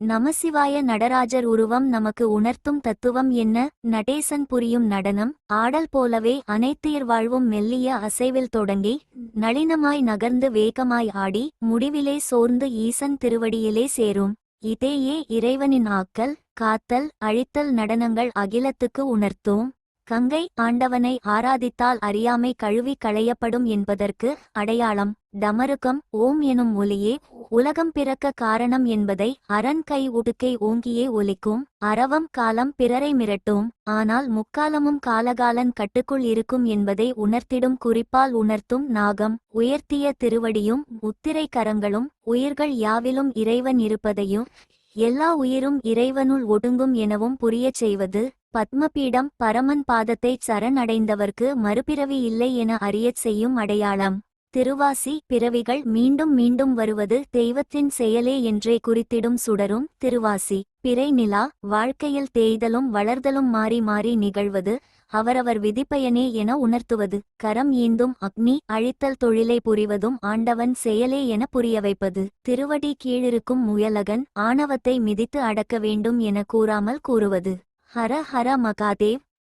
நமசிவாய நடராஜர் உருவம் நமக்கு உணர்த்தும் தத்துவம் என்ன? நடேசன் புரியும் நடனம் ஆடல் போலவே அனைத்துயிர் வாழ்வும் மெல்லிய அசைவில் தொடங்கி நளினமாய் நகர்ந்து வேகமாய் ஆடி முடிவிலே சோர்ந்து ஈசன் திருவடியிலே சேரும். இதேயே இறைவனின் ஆக்கல் காத்தல் அழித்தல் நடனங்கள் அகிலத்துக்கு உணர்த்தும். கங்கை ஆண்டவனை ஆராதித்தால் அறியாமை கழுவி களையப்படும் என்பதற்கு அடையாளம். தமருகம் ஓம் எனும் ஒலியே உலகம் பிறக்க காரணம் என்பதை அரண் கை உடுக்கை ஓங்கியே ஒலிக்கும் அரவம் காலம் பிறரை மிரட்டும் ஆனால் முக்காலமும் காலகாலன் கட்டுக்குள் இருக்கும் என்பதை உணர்த்திடும் குறிப்பால் உணர்த்தும் நாகம் உயர்த்திய திருவடியும் முத்திரை கரங்களும் உயிர்கள் யாவிலும் இறைவன் இருப்பதையும் எல்லா உயிரும் இறைவனுள் ஒடுங்கும் எனவும் புரியச் செய்வது பத்மபீடம் பரமன் பாதத்தை சரணடைந்தவர்க்கு மறுபிறவி இல்லை என அறியச் செய்யும் அடையாளம். திருவாசி பிறவிகள் மீண்டும் மீண்டும் வருவது தெய்வத்தின் செயலே என்றே குறித்திடும் சுடரும் திருவாசி. பிறை நிலா வாழ்க்கையில் தேய்தலும் வளர்தலும் மாறி மாறி நிகழ்வது அவரவர் விதிப்பயனே என உணர்த்துவது. கரம் ஈந்தும் அக்னி அழித்தல் தொழிலை புரிவதும் ஆண்டவன் செயலே என புரிய வைப்பது திருவடி கீழிருக்கும் முயலகன் ஆணவத்தை மிதித்து அடக்க வேண்டும் என கூறாமல் கூறுவது. ஹர ஹர மகாதேவ்